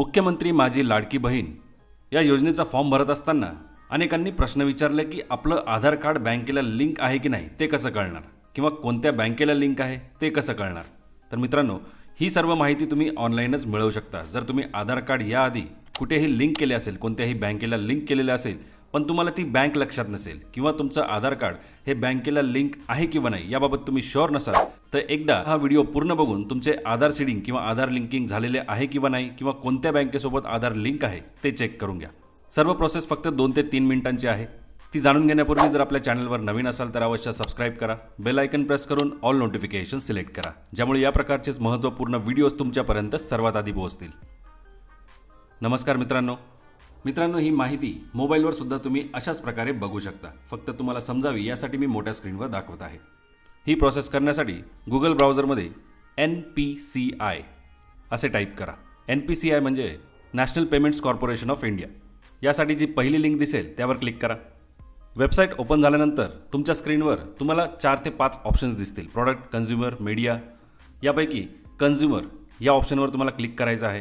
मुख्यमंत्री माझी लाडकी बहीण या योजनेचा फॉर्म भरत असताना अनेकांनी प्रश्न विचारले की आपलं आधार कार्ड बँकेला लिंक आहे की नाही ते कसं कळणार? किंवा कोणत्या बँकेला लिंक आहे ते कसं कळणार? तर मित्रांनो ही सर्व माहिती तुम्ही ऑनलाईनच मिळवू शकता. जर तुम्ही आधार कार्ड याआधी कुठेही लिंक केले असेल कोणत्याही बँकेला लिंक केलेलं असेल पण तुम्हाला ती बँक लक्षात नसेल किंवा तुमचं आधार कार्ड हे बँकेला लिंक आहे किंवा नाही याबाबत तुम्ही शुअर नसाल तर एकदा हा व्हिडिओ पूर्ण बघून तुमचे आधार सीडिंग किंवा आधार लिंकिंग झालेले आहे किंवा नाही किंवा कोणत्या बँकेसोबत आधार लिंक आहे ते चेक करून घ्या. सर्व प्रोसेस फक्त दोन ते तीन मिनिटांची आहे. ती जाणून घेण्यापूर्वी जर आपल्या चॅनलवर नवीन असाल तर अवश्य सबस्क्राईब करा. बेल आयकन प्रेस करून ऑल नोटिफिकेशन सिलेक्ट करा. ज्यामुळे या प्रकारचेच महत्त्वपूर्ण व्हिडिओज तुमच्यापर्यंत सर्वात आधी पोहोचतील. नमस्कार मित्रांनो. मित्रांनो ही माहिती मोबाईलवर सुद्धा तुम्ही अशाच प्रकारे बघू शकता. फक्त तुम्हाला समजावी यासाठी मी मोठ्या स्क्रीनवर दाखवत आहे. ही प्रोसेस करण्यासाठी गुगल ब्राउझरमध्ये एन पी सी आय असे टाईप करा. एन पी सी आय म्हणजे National Payments Corporation of India यासाठी जी पहिली लिंक दिसेल त्यावर क्लिक करा. वेबसाईट ओपन झाल्यानंतर तुमच्या स्क्रीनवर तुम्हाला चार ते पाच ऑप्शन्स दिसतील. प्रॉडक्ट कन्झ्युमर मीडिया यापैकी कन्झ्युमर या ऑप्शनवर तुम्हाला क्लिक करायचं आहे.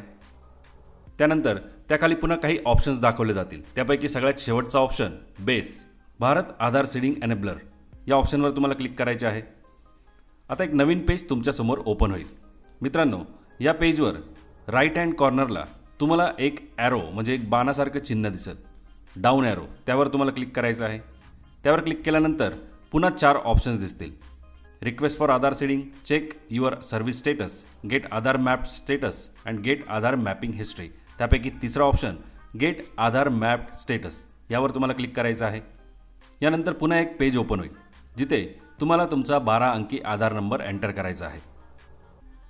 त्यानंतर त्याखाली पुन्हा काही ऑप्शन्स दाखवले जातील. त्यापैकी सगळ्यात शेवटचा option base Bharat Aadhaar seeding enabler या ऑप्शनवर तुम्हाला क्लिक करायचे आहे. आता एक नवीन पेज तुमच्यासमोर ओपन होईल. मित्रांनो या पेजवर राईट हँड कॉर्नरला तुम्हाला एक ॲरो म्हणजे एक बाणासारखं चिन्ह दिसत. डाऊन ॲरो त्यावर तुम्हाला क्लिक करायचं आहे. त्यावर क्लिक केल्यानंतर पुन्हा चार ऑप्शन्स दिसतील. Request for Aadhaar seeding check your service status get Aadhaar map status and get Aadhaar mapping history त्यापैकी तिसरा option get Aadhaar map status यावर तुम्हाला क्लिक करायचं आहे. यानंतर पुन्हा एक पेज ओपन होईल जिथे तुम्हाला तुमचा बारा अंकी आधार नंबर एंटर करायचा आहे.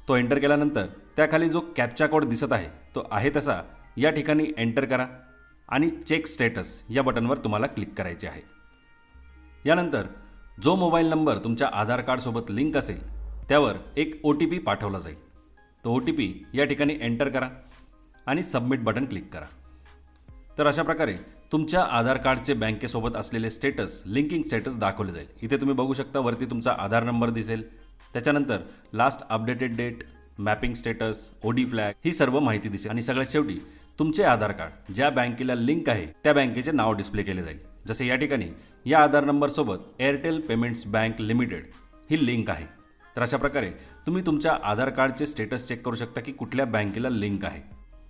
तो एंटर केल्यानंतर त्याखाली जो कॅपचा कोड दिसत आहे तो आहे तसा. या ठिकाणी एंटर करा आणि चेक स्टेटस या बटनवर तुम्हाला क्लिक करायचे आहे. यानंतर जो मोबाईल नंबर तुमच्या आधार कार्डसोबत लिंक असेल त्यावर एक ओ टी पी पाठवला जाईल. तो ओ टी पी या ठिकाणी एंटर करा. आणि सबमिट बटन क्लिक करा. तर अशा प्रकारे तुमच्या आधार कार्डचे बँकेसोबत असलेले स्टेटस लिंकिंग स्टेटस दाखवले जाईल. इथे तुम्ही बघू शकता वरती तुमचा आधार नंबर दिसेल. त्याच्यानंतर last updated date mapping status O D flag ही सर्व माहिती दिसेल. आणि सगळ्यात शेवटी तुमचे आधार कार्ड ज्या बँकेला लिंक आहे त्या बँकेचे नाव डिस्प्ले केले जाईल. जसे या ठिकाणी या आधार नंबरसोबत एअरटेल पेमेंट्स बँक लिमिटेड ही लिंक आहे. तर अशा प्रकारे तुम्ही तुमच्या आधार कार्डचे स्टेटस चेक करू शकता की कुठल्या बँकेला लिंक आहे.